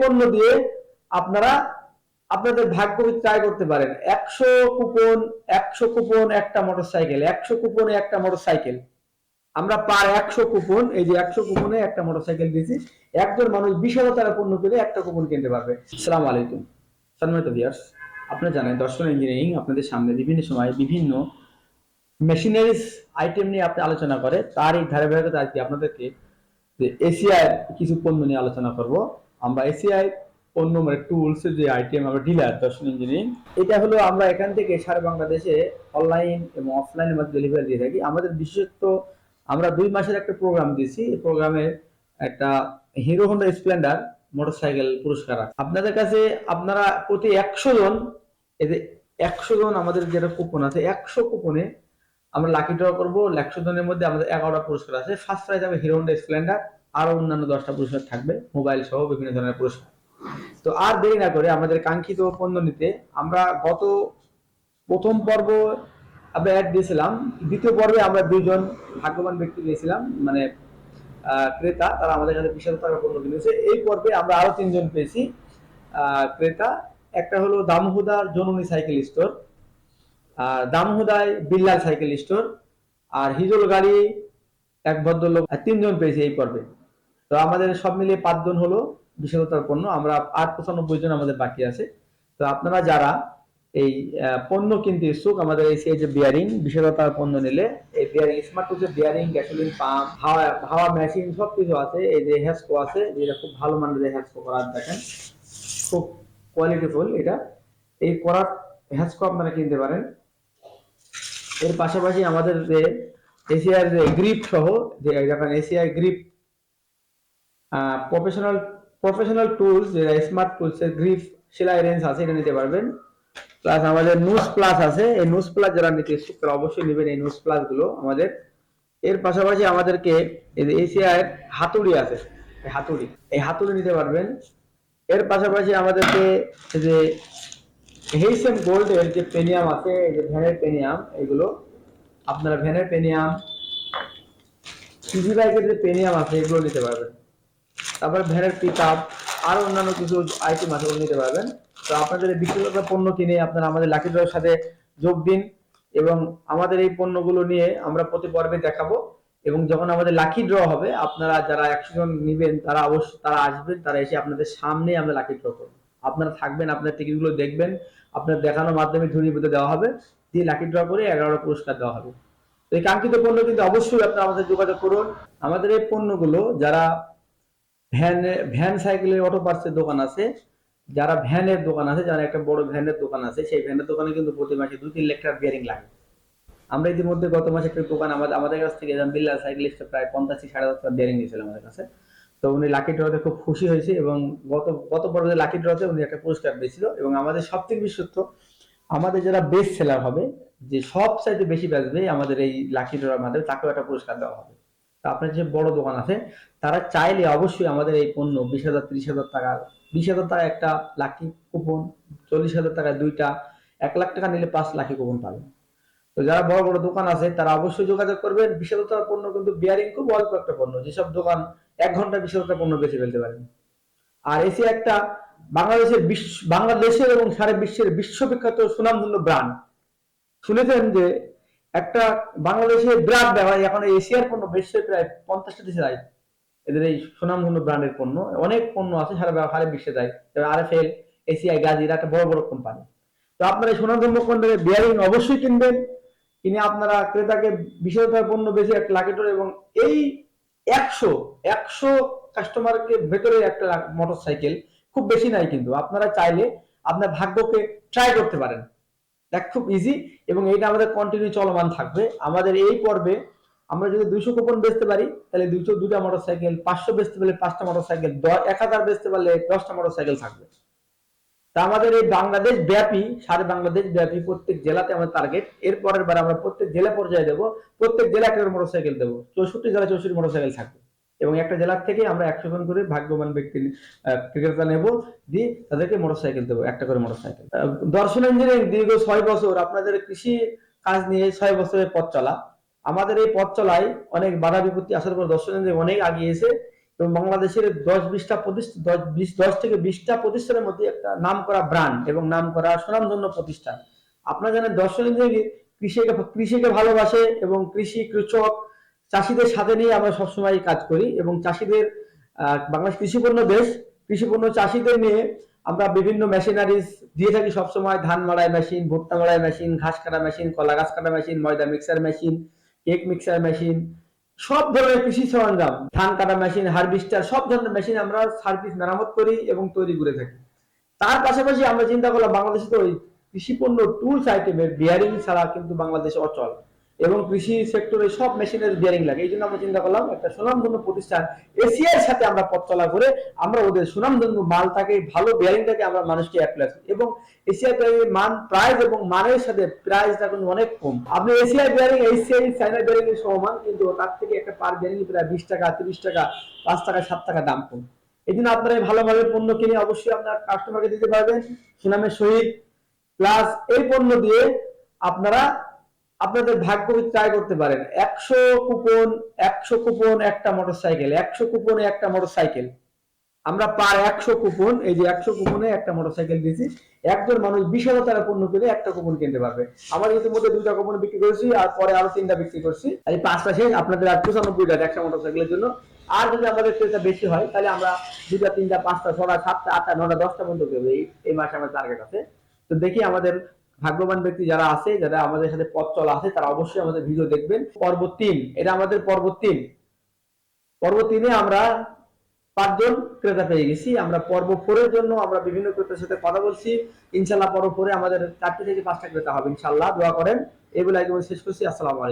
পণ্য দিয়ে আপনারা আপনাদের ভাগ্য ট্রাই করতে পারেন। একশো কুপন একশো কুপন, একটা মোটরসাইকেল। একশো কুপনে একটা মোটরসাইকেল। আমরা পার একশো কুপন, এই যে একশো কুপনে একটা মোটরসাইকেল দিয়েছি। একজন মানুষ বিশ হাজার টাকা পণ্য পেলে একটা কুপন কিনতে পারবে। সালাম আলাইকুম। সম্মানিত ভিয়ার্স আপনারা জানেন দর্শন ইঞ্জিনিয়ারিং আপনাদের সামনে বিভিন্ন সময় বিভিন্ন মেশিনারিজ আইটেম নিয়ে আপনি আলোচনা করে। তার এই ধারাবাহিকতা আজকে আপনাদেরকে যে এসিআই কিছু পণ্য নিয়ে আলোচনা করব। আমরা এসিআই অন্য মানে টুলস যে আইটেম আমরা ডিলার দর্শন ইঞ্জিনিয়ারিং এটা হলো আমরা এখান থেকে সারা বাংলাদেশে অনলাইন এবং অফলাইনের মধ্যে ডেলিভারি দিয়ে থাকি। আমাদের বিশেষত্ব, আমরা দুই মাসের একটা প্রোগ্রাম দিয়েছি। এই প্রোগ্রামে একটা হিরো হোন্ডা স্প্লেন্ডার মোটরসাইকেল পুরস্কার। আপনাদের কাছে আপনারা প্রতি একশো জন এদের একশো জন আমাদের যেটা কুপন আছে, একশো কুপনে আমরা লাকি ড্র করব। একশো জনের মধ্যে আমাদের এগারোটা পুরস্কার আছে। ফার্স্ট প্রাইজ হবে হিরো হোন্ডা স্প্লেন্ডার আরও অন্যান্য দশটা পুরস্কার থাকবে মোবাইল সহ বিভিন্ন ধরনের পুরস্কার। তো আর দেরি না করে আমাদের কাঙ্ক্ষিত পণ্য নিতে আমরা গত প্রথম পর্ব আমরা অ্যাড দিয়েছিলাম, দ্বিতীয় পর্বে আমরা দুইজন ভাগ্যবান ব্যক্তি দিয়েছিলাম মানে ক্রেতা, তারা আমাদের কাছে বিশ হাজার টাকা পণ্য কিনেছে। এই পর্বে আমরা আরও তিনজন পেয়েছি ক্রেতা। একটা হলো দামহুদার জননী সাইকেল স্টোর আর দামহুদায় বিল্লাল সাইকেল স্টোর, আর হিজল গাড়ি এক ভদ্রলোক তিনজন পেয়েছি এই পর্বে। তো আমাদের সব মিলিয়ে পাঁচজন হলো বিশেষতার পণ্য। আমরা আট পঁচানব্বই জন আমাদের বাকি আছে। তো আপনারা যারা এই পণ্য কিনতে ইচ্ছুক, আমাদের এই যে বিয়ারিং বিশেষতার পণ্য নিলে এই বিয়ারিং স্মার্ট টুলসের বিয়ারিং গ্যাসোলিন পাম্প হাওয়া হাওয়া মেশিন সব কিছু আছে। এই যে হ্যাসকো আছে, যেটা খুব ভালো মানের হ্যাসকো করার, দেখেন, খুব কোয়ালিটিফুল এটা। এই করার হ্যাসকো আপনারা কিনতে পারেন। এর পাশাপাশি আমাদের যে এশিয়ার যে গ্রিপ সহ, যে দেখেন গ্রিপ প্রফেশনাল প্রফেশনাল টুলস যে স্মার্ট টুলস এর গ্রিপ সেলাই, রেঞ্জ আছে, এটা নিতে পারবেন। প্লাস আমাদের নুস প্লাস আছে। এই নুস প্লাস যারা নিতে ইচ্ছুক, তারা অবশ্যই নেবেন এই নুস প্লাসগুলো আমাদের। এর পাশাপাশি আমাদেরকে এশিয়ার হাতুড়ি আছে। হাতুড়ি, এই হাতুড়ি নিতে পারবেন। এর পাশাপাশি আমাদেরকে যে হেইসেম গোল্ড এর যে পেনিয়াম আছে, এই যে ভ্যানের পেনিয়াম এগুলো। আপনারা ভ্যানের পেনিয়াম টিভি বাইকের যে পেনিয়াম আছে, এগুলো নিতে পারবেন। তারপর ভ্যানের পিক আপ আরও অন্যান্য কিছু আইটেম আছে নিতে পারবেন। তো আপনাদের এই বিক্রেতা পণ্য কিনে আপনারা আমাদের লাকি ড্রয়ের সাথে যোগ দিন এবং আমাদের এই পণ্যগুলো নিয়ে আমরা প্রতি পর্বে দেখাবো এবং যখন আমাদের লাকি ড্র হবে, আপনারা যারা একশো জন নিবেন, তারা অবশ্যই তারা আসবেন, তারা এসে আপনাদের সামনে আমরা লাকি ড্র করব। আপনারা থাকবেন, আপনার টিকিটগুলো দেখবেন, আপনার দেখানোর মাধ্যমে মধ্যে দেওয়া হবে, দিয়ে লাকি ড্র করে এগারোটা পুরস্কার দেওয়া হবে। তো এই কাঙ্ক্ষিত পণ্য কিন্তু অবশ্যই আপনারা আমাদের যোগাযোগ করুন। আমাদের এই পণ্যগুলো যারা ভ্যান ভ্যান সাইকেলের অটো পার্টসের দোকান আছে। যারা ভ্যানের দোকান আছে, যারা একটা বড় ভ্যানের দোকান আছে, সেই ভ্যানের দোকানে কিন্তু প্রতি মাসে দুই তিন লাখ টাকা বিয়ারিং লাগে। আমরা ইতিমধ্যে গত মাসে একটা দোকান আমাদের আমাদের কাছ থেকে বিল্লাল সাইকেলিস্ট প্রায় পঞ্চাশি সাড়ে দশ টাকা বিয়ারিং নিয়েছিল আমাদের কাছে। তো উনি লাকি ড্রতে খুব খুশি হয়েছে এবং গত গত পর্বে লাকি ড্রতে উনি একটা পুরস্কার পেয়েছিল এবং আমাদের সব থেকে বিশ্বস্ত আমাদের যারা বেস্ট সেলার হবে, যে সব চাইতে বেশি বেচবে আমাদের এই লাকি ড্রর মাধ্যমে, তাকেও একটা পুরস্কার দেওয়া হবে। আপনার যে বড় দোকান আছে, তারা চাইলে অবশ্যই আমাদের এই পণ্য বিশ হাজার, ত্রিশ হাজার টাকা, বিশ হাজার টাকা একটা লাকি কুপন চল্লিশ হাজার টাকা দুইটা, এক লাখ টাকা নিলে পাঁচ লাখি কুপন পাবেন। তো যারা বড় বড় দোকান আছে, তারা অবশ্যই যোগাযোগ করবেন। বিশ হাজার টাকার পণ্য কিন্তু বিয়ারিং খুব অল্প একটা পণ্য, যেসব দোকান এক ঘণ্টা, বিশ হাজার পণ্য বেশি ফেলতে পারেন। আর এসি একটা বাংলাদেশের বিশ্ব, বাংলাদেশের এবং সারা বিশ্বের বিশ্ববিখ্যাত সুনামধন্য ব্র্যান্ড শুনেছেন যে একটা বাংলাদেশের ব্র্যান্ড হয় এখন এশিয়ার পণ্য, বিশ্বের প্রায় পঞ্চাশটা দেশে যায়। এদের এই সুনামধন্য ব্র্যান্ডের পণ্য, অনেক পণ্য আছে, সারা সারা বিশ্বে যায়। আর এফ এল এসিআই, গাজির, একটা বড় বড় কোম্পানি। তো আপনারা এই সুনামধন্য পণ্যের বিয়ারিং অবশ্যই কিনবেন। কিনে আপনারা ক্রেতাকে বিশ পণ্য বেশি একটা লাকেটর এবং এই একশো একশো কাস্টমারকে ভেতরে একটা মোটর সাইকেল খুব বেশি নাই কিন্তু। আপনারা চাইলে আপনার ভাগ্যকে ট্রাই করতে পারেন। দেখ খুব ইজি এবং এটা আমাদের কন্টিনিউ চলমান থাকবে। আমাদের এই পর্বে আমরা যদি দুইশো কুপন বেচতে পারি, তাহলে দুইশো দুটা মোটর সাইকেল পাঁচশো বেচতে পারলে পাঁচটা মোটর সাইকেল এক হাজার বেচতে পারলে দশটা মোটর সাইকেল থাকবে। তা আমাদের এই বাংলাদেশ ব্যাপী, সারা বাংলাদেশ ব্যাপী প্রত্যেক জেলাতে আমাদের টার্গেট এর পরের বার আমরা প্রত্যেক জেলা পর্যায়ে দেবো, প্রত্যেক জেলা একটা মোটর সাইকেল দেবো। চৌষট্টি জেলা চৌষট্টি মোটর সাইকেল থাকবে। এবং একটা জেলার থেকে আমরা একশো জন করে ভাগ্যবান ব্যক্তি ক্রেতা নেব, দিয়ে তাদেরকে মোটর সাইকেল দেবো, একটা করে মোটর সাইকেল দর্শন ইঞ্জিনিয়ারিং দীর্ঘ ছয় বছর, আপনাদের কৃষি কাজ নিয়ে ছয় বছরের পথ চলা। আমাদের এই পথ চলায় অনেক বাধা বিপত্তি আসার পর দর্শন ইঞ্জিনিয়ারিং অনেক আগিয়েছে এবং বাংলাদেশের দশ বিশটা প্রতিষ্ঠান দশ বিশ, দশ থেকে বিশটা প্রতিষ্ঠানের মধ্যে একটা নাম করা ব্র্যান্ড এবং নাম করা সুনামধন্য প্রতিষ্ঠান। আপনারা জানেন দর্শন ইঞ্জিনিয়ারিং কৃষিকে কৃষিকে ভালোবাসে এবং কৃষি কৃষক চাষিদের সাথে নিয়ে আমরা সবসময় কাজ করি এবং চাষিদের বাংলাদেশ কৃষিপণ্য দেশ কৃষিপণ্য চাষিদের নিয়ে আমরা বিভিন্ন মেশিনারিজ দিয়ে থাকি সবসময়। ধান মাড়াই মেশিন ভুট্টা মাড়াই মেশিন ঘাস কাটা মেশিন কলা গাছ কাটা মেশিন ময়দা mixer machine cake mixer machine সব ধরনের কৃষি সরঞ্জাম, ধান কাটা মেশিন হারভেস্টার সব ধরনের মেশিন আমরা সার্ভিস মেরামত করি এবং তৈরি করে থাকি। তার পাশাপাশি আমরা চিন্তা করলাম বাংলাদেশে তো ওই কৃষিপণ্য টুলস আইটেমের বিয়ারিং ছাড়া কিন্তু বাংলাদেশে অচল। এবং কৃষি সেক্টরে সব মেশিনের বিয়ারিং লাগে। এই জন্য আমরা চিন্তা করলাম, একটা সুনামধন্য প্রতিষ্ঠান এশিয়ার সাথে আমরা পথ চলা করে আমরা ওদের সুনামধন্য মালটাকে, ভালো বিয়ারিংটাকে আমরা মানুষকে অ্যাপ্লাই এবং এশিয়া বিয়ারিং মান প্রাইস এবং মানের সাথে প্রাইসটা কিন্তু অনেক কম। আপনি এশিয়া বিয়ারিং এশিয়াই চাইনা বিয়ারিং এর সমান, কিন্তু তার থেকে একটা পার বিয়ারিং প্রায় বিশ টাকা, তিরিশ টাকা, পাঁচ টাকা, সাত টাকা দাম কম। এই জন্য আপনারা এই ভালোভাবে পণ্য কিনে অবশ্যই আপনার কাস্টমারকে দিতে পারবেন, সুনামের সহিত। প্লাস এই পণ্য দিয়ে আপনারা আপনাদের ভাগ্য ট্রাই করতে পারেন, একশো কুপন একশো কুপন একটা মোটরসাইকেল একশো কুপনে একটা মোটরসাইকেল আমরা পার একশো কুপন এই যে একশো কুপনে একটা মোটরসাইকেল দিয়েছি, একজন মানুষ বিশ হাজার টাকা পণ্য কিনে একটা কুপন কিনতে পারবে। আমার ইতিমধ্যে দুইটা কুপন বিক্রি করেছি, আর পরে আরও তিনটা বিক্রি করছি। আর এই পাঁচটা শেষ, আপনাদের আর পঁচানব্বই টাকা একটা মোটরসাইকেলের জন্য। আর যদি আমাদের ক্রেতা বেশি হয়, তাহলে আমরা দুটা তিনটা, পাঁচটা ছটা সাতটা, আটটা নটা দশটা পর্যন্ত এই এই মাসে আমার টার্গেট আছে। তো দেখি আমাদের ভাগ্যবান ব্যক্তি যারা আছে, যারা আমাদের সাথে পথ চলা আছে, তারা অবশ্যই আমাদের ভিডিও দেখবেন। পর্ব তিন, এটা আমাদের পর্ব তিন। পর্ব তিনে আমরা পাঁচজন ক্রেতা পেয়ে গেছি। আমরা পর্ব ফোরের জন্য আমরা বিভিন্ন ক্রেতার সাথে কথা বলছি। ইনশাল্লাহ পর্ব ফোরে আমাদের চারটে থেকে পাঁচটা ক্রেতা হবে ইনশাল্লাহ দোয়া করেন। এগুলো আগে শেষ করছি। আসসালামু আলাইকুম।